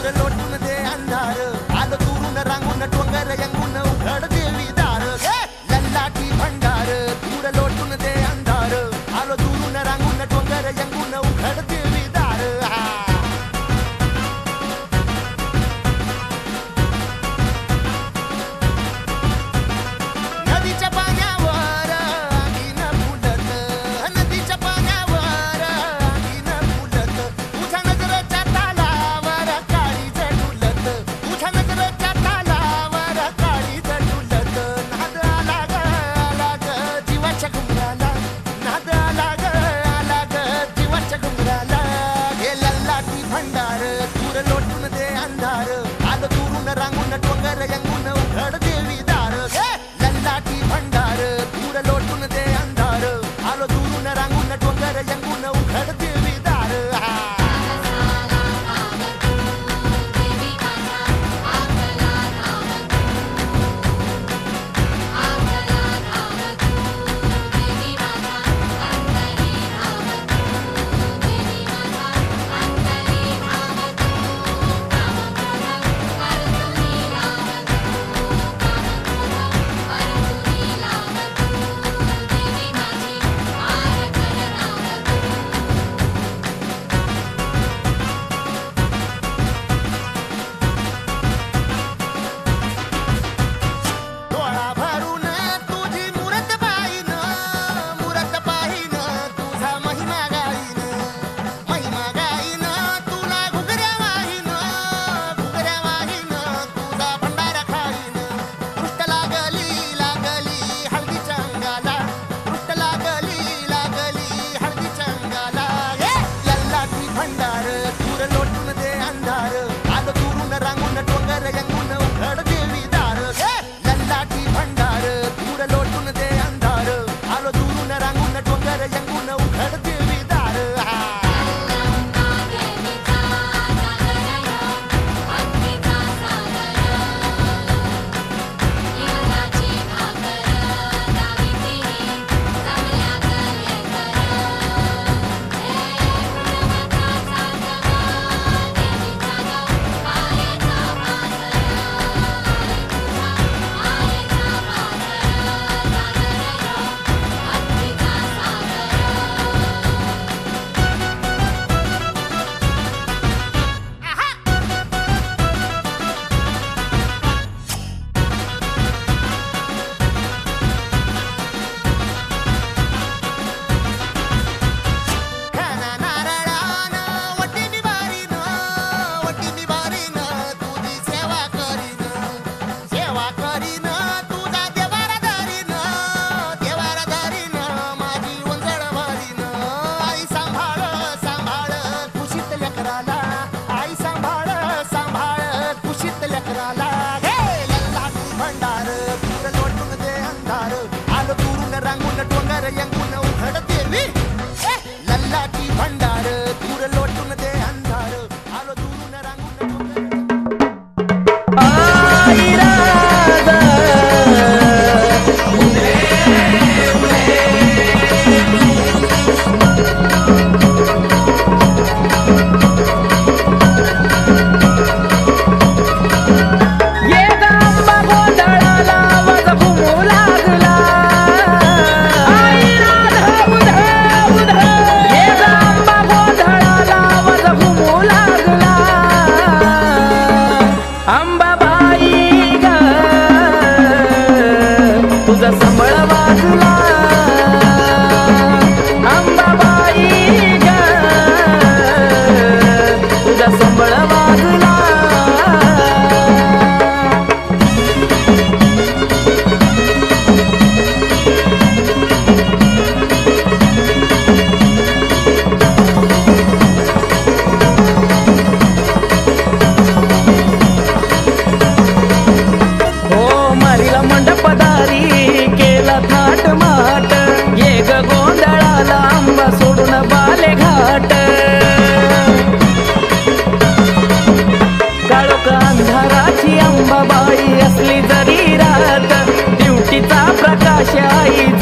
आलतूर लोटून दे अंधार आलतूरून रांगून टोंगर यंगून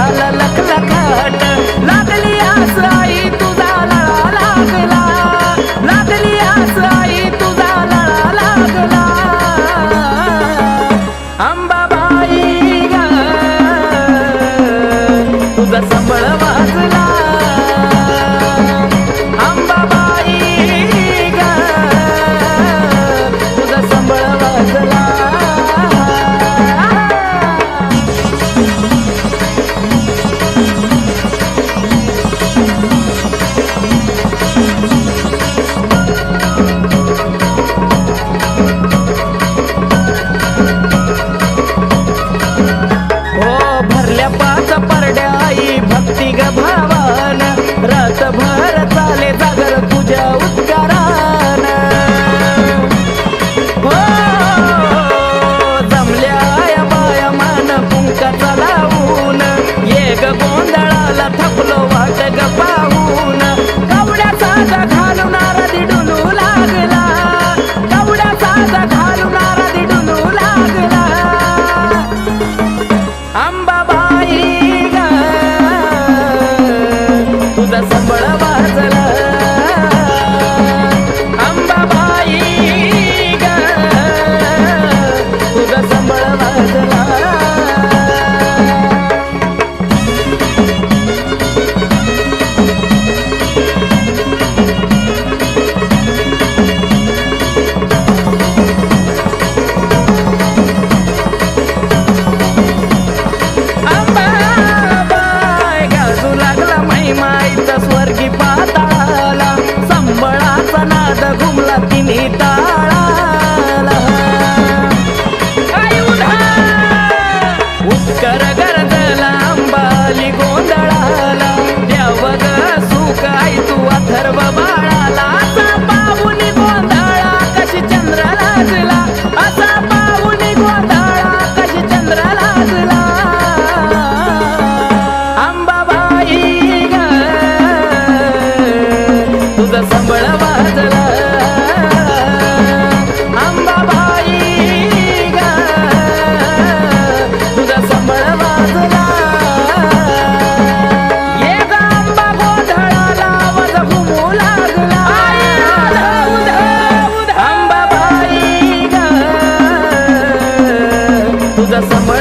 hala Usa essa mãe.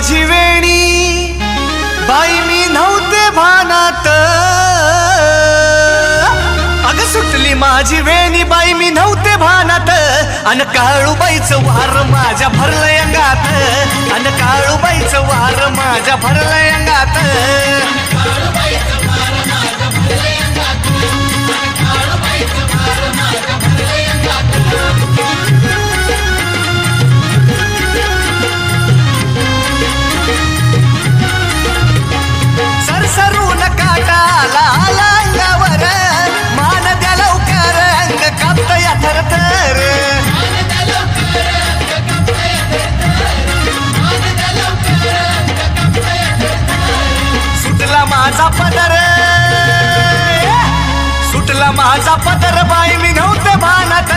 माझी वेणी बाई मी नव्हते भानात. अग सुटली माझी वेणी बाई मी नव्हते भानात. अन काळूबाईचं वार माझ्या भरलं अंगात. अन काळूबाईचं वार माझ्या भरलं अंगात. माझा पदर बाई मी नव्हते भानत.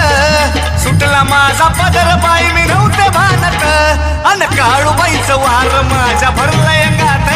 सुटला माझा पदर बाई मी नव्हते भानत. अन काळूबाईचं वार माझ्या भरलंय गात